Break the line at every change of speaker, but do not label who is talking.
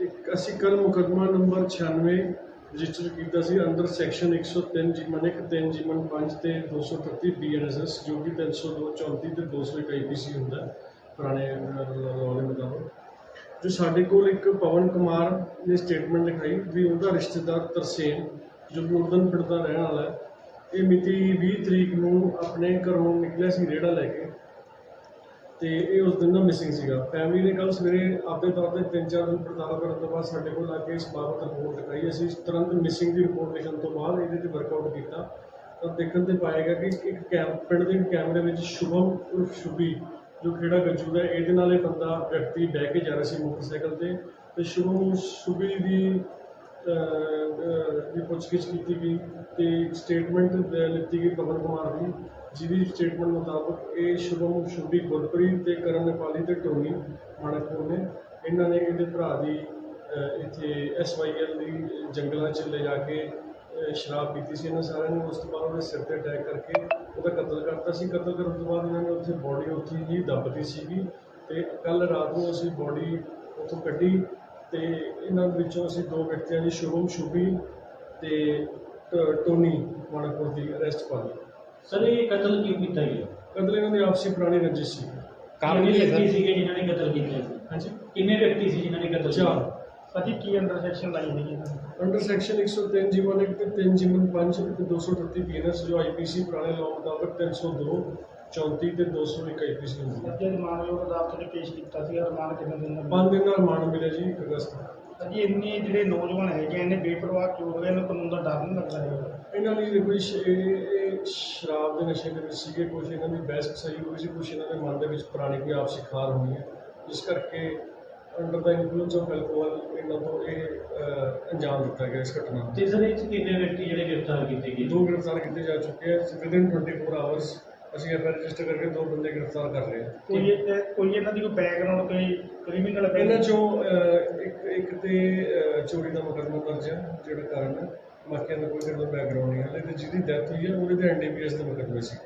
ਇੱਕ ਅਸੀਂ ਕੱਲ ਮੁਕੱਦਮਾ ਨੰਬਰ 96 ਰਜਿਸਟਰ ਕੀਤਾ ਸੀ, ਅੰਦਰ ਸੈਕਸ਼ਨ 103 ਜਿਮਨ 1 3 ਜਿਮਨ 5 ਤੇ 238 ਬੀਐਨਐਸਐਸ ਜੋ ਕਿ 302 34 ਤੇ 201 ਆਈਪੀਸੀ ਹੁੰਦਾ ਪੁਰਾਣੇ ਲਾਅ ਦੇ ਮੁਤਾਬਕ। ਜੋ ਸਾਡੇ ਕੋਲ ਇੱਕ ਪਵਨ ਕੁਮਾਰ ਨੇ ਸਟੇਟਮੈਂਟ ਲਿਖਾਈ ਵੀ ਉਹਦਾ ਰਿਸ਼ਤੇਦਾਰ ਤਰਸੇਮ, ਜੋ ਕਿ ਪਿੰਡ ਦਾ ਰਹਿਣ ਵਾਲਾ ਹੈ, ਇਹ ਮਿਤੀ 20 ਤਰੀਕ ਨੂੰ ਆਪਣੇ ਘਰੋਂ ਨਿਕਲਿਆ ਸੀ, ਰੇੜਾ ਲੈ ਕੇ। ਤੇ ਇਹ ਉਸ ਦਿਨ ਦਾ ਮਿਸਿੰਗ ਸੀਗਾ। ਫੈਮਿਲੀ ਨੇ ਕੱਲ ਸਵੇਰੇ ਆਪਦੇ ਤੌਰ ਤੇ ਤਿੰਨ ਚਾਰ ਦਿਨ ਪੜਤਾਲ ਕਰਨ ਤੋਂ ਬਾਅਦ ਸਾਡੇ ਕੋਲ ਆ ਕੇ ਇਸ ਬਾਬਤ ਰਿਪੋਰਟ ਲਿਖਾਈ। ਅਸੀਂ ਤੁਰੰਤ ਮਿਸਿੰਗ ਦੀ ਰਿਪੋਰਟ ਲਿਖਣ ਤੋਂ ਬਾਅਦ ਇਹਦੇ ਤੇ ਵਰਕਆਊਟ ਕੀਤਾ। ਤਾਂ ਦੇਖਣ ਤੇ ਪਾਏਗਾ ਕਿ ਇੱਕ ਕੈਮ ਪਿੰਡ ਦੇ ਕੈਮਰੇ ਵਿੱਚ ਸ਼ੁਭਮ ਉਰਫ ਸ਼ੁਭੀ, ਜੋ ਖੇੜਾ ਗੱਜੂ ਦਾ ਇਹਦੇ ਨਾਲ ਇਹ ਬੰਦਾ ਵਿਅਕਤੀ ਬਹਿ ਕੇ ਜਾ ਰਿਹਾ ਸੀ ਮੋਟਰਸਾਈਕਲ ਤੇ ਤੇ ਸ਼ੁਭਮ ਸ਼ੁਭੀ ਦੀ ਦੀ ਪੁੱਛਗਿੱਛ ਕੀਤੀ ਗਈ ਤੇ ਸਟੇਟਮੈਂਟ ਲਿੱਤੀ ਗਈ ਪਵਨ ਕੁਮਾਰ ਦੀ। ਜਿਹਦੀ ਸਟੇਟਮੈਂਟ ਮੁਤਾਬਕ ਇਹ ਸ਼ੁਭਮ ਸ਼ੁਭੀ ਗੁਰਪ੍ਰੀਤ ਅਤੇ ਕਰਨ ਨੇਪਾਲੀ ਅਤੇ ਟੋਨੀ ਮਾਣਕਪੁਰ ਨੇ। ਇਹਨਾਂ ਨੇ ਇਹਦੇ ਭਰਾ ਦੀ ਇੱਥੇ ਅਹ, ਵਾਈ ਐਸਵਾਈਐਲ ਦੀ ਜੰਗਲਾਂ 'ਚ ਲਿਜਾ ਕੇ ਸ਼ਰਾਬ ਪੀਤੀ ਸੀ। ਇਹਨਾਂ ਸਾਰਿਆਂ ਨੇ ਉਸ ਤੋਂ ਬਾਅਦ ਉਹਦੇ ਸਿਰ ਤੇ ਅਟੈਕ ਕਰਕੇ ਉਹਦਾ ਕਤਲ ਕਰਤਾ ਸੀ। ਕਤਲ ਕਰਨ ਤੋਂ ਬਾਅਦ ਇਹਨਾਂ ਨੇ ਉੱਥੇ ਬੋਡੀ ਉੱਥੇ ਹੀ ਦੱਬਤੀ ਸੀਗੀ ਤੇ ਕੱਲ ਰਾਤ ਨੂੰ ਅਸੀਂ ਬੋਡੀ ਉੱਥੋਂ ਕੱਢੀ ਤੇ ਇਹਨਾਂ ਵਿੱਚੋਂ ਅਸੀਂ ਦੋ ਵਿਅਕਤੀਆਂ ਦੀ ਸ਼ੁਭਮ ਸ਼ੁਭੀ ਤੇ ਟ- ਟੋਨੀ ਮਾਣਕਪੁਰ ਦੀ ਅਰੈਸਟ ਪਾ ਲਈ।
ਸਰ ਇਹ ਕਤਲ ਕਿਉਂ ਕੀਤਾ ਗਿਆ?
ਕਤਲ ਇਹਨਾਂ ਦੀ ਆਪਸੀ ਪੁਰਾਣੀ ਰੰਜਿਸ਼ ਸੀ।
ਕਾਰਨ ਕੀ ਵਿਅਕਤੀ ਸੀਗੇ ਜਿਨ੍ਹਾਂ ਨੇ ਕਤਲ ਕੀਤਾ ਸੀ
ਹਾਂਜੀ।
ਕਿੰਨੇ ਵਿਅਕਤੀ ਸੀ ਜਿਨ੍ਹਾਂ ਨੇ ਕਤਲ ਕੀਤਾ?
ਚਾਰ
ਭਾਜੀ ਕੀ ਅੰਡਰ ਸੈਕਸ਼ਨ ਲਾਈ ਹੋਈ ਹੈ
ਅੰਡਰ ਸੈਕਸ਼ਨ 103 ਜੀਵਨ 1 ਤੇ 3 ਜੀਵਨ 5 ਤੇ 238 ਬੀਐਨਐਸ ਜੋ ਆਈਪੀਸੀ ਪੁਰਾਣੇ ਲਾਅ ਮੁਤਾਬਕ 302 34 ਤੇ 201 ਆਈਪੀਸੀ ਹੁੰਦੀ ਹੈ।
ਅੱਜ ਰਿਮਾਂਡ ਅਦਾਲਤ ਨੇ ਪੇਸ਼ ਕੀਤਾ ਸੀ ਰਿਮਾਂਡ ਕਿੰਨੇ ਦਿਨ ਦਾ
ਪੰਜ ਦਿਨ ਦਾ ਰਿਮਾਂਡ ਮਿਲਿਆ ਜੀ 1 ਅਗਸਤ ਨੂੰ।
ਭਾਜੀ ਇੰਨੇ ਜਿਹੜੇ ਨੌਜਵਾਨ ਹੈਗੇ ਆ, ਇੰਨੇ ਬੇਪਰਵਾਹ ਕਿਉਂ ਹੋ ਗਏ ਇਹਨਾਂ ਕਾਨੂੰਨ ਦਾ ਡਰ ਨਹੀਂ ਲੱਗਦਾ ਹੈਗਾ।
ਇਹਨਾਂ ਲਈ ਦੇਖੋ ਜੀ ਸ਼- ਇਹ ਇਹ ਸ਼ਰਾਬ ਦੇ ਨਸ਼ੇ ਦੇ ਵਿੱਚ ਸੀਗੇ ਕੁਝ ਇਹਨਾਂ ਦੀ ਬਹਿਸ ਸਹੀ ਹੋਈ ਸੀ ਕੁਝ ਇਹਨਾਂ ਦੇ ਮਨ ਦੇ ਵਿੱਚ ਪੁਰਾਣੀ ਕੋਈ ਆਪਸੀ ਖਾਰ ਹੋਣੀ ਹੈ। ਜਿਸ ਕਰਕੇ under the influence of alcohol ਇਹਨਾਂ ਤੋਂ ਇਹ ਅਹ, ਅੰਜਾਮ ਦਿੱਤਾ ਗਿਆ ਇਸ ਘਟਨਾ ਨੂੰ।
ਤੇ ਸਰ ਇਹ 'ਚ ਕਿੰਨੇ ਵਿਅਕਤੀ ਜਿਹੜੇ ਗ੍ਰਿਫਤਾਰ ਕੀਤੇ ਗਏ?
ਦੋ ਗ੍ਰਿਫਤਾਰ ਕੀਤੇ ਜਾ ਚੁੱਕੇ ਹੈ ਵਿਦਿਨ 24 ਆਵਰਸ ਅਸੀਂ ਐਫ ਰਜਿਸਟਰ ਕਰਕੇ ਦੋ ਬੰਦੇ ਗ੍ਰਿਫਤਾਰ ਕਰ ਲਏ
ਕੋਈ ਇਹ- ਕੋਈ ਇਹਨਾਂ ਦੀ ਕੋਈ ਬੈਕਗ੍ਰਾਉਂਡ ਕੋਈ ਕ੍ਰਿਮੀਨਲ
ਇਹਨਾਂ ਚੋਂ ਅਹ, ਇੱਕ ਇੱਕ ਤੇ ਅਹ, ਚੋਰੀ ਦਾ ਮੁਕੱਦਮਾ ਦਰਜ ਹੈ ਜਿਹੜਾ ਕਾਰਨ ਹੈ ਬਾਕੀਆਂ ਦਾ ਕੋਈ ਕਿਹੜਾ ਬੈਕਗ੍ਰਾਉਂਡ ਨਹੀਂ ਹੈ ਤੇ ਜਿਹਦੀ ਡੈਥ ਹੋਈ ਹੈ ਉਹਦੇ ਤੇ ਐਨਡੀਪੀਐਸ ਦਾ ਮੁਕੱਦਮਾ ਸੀ।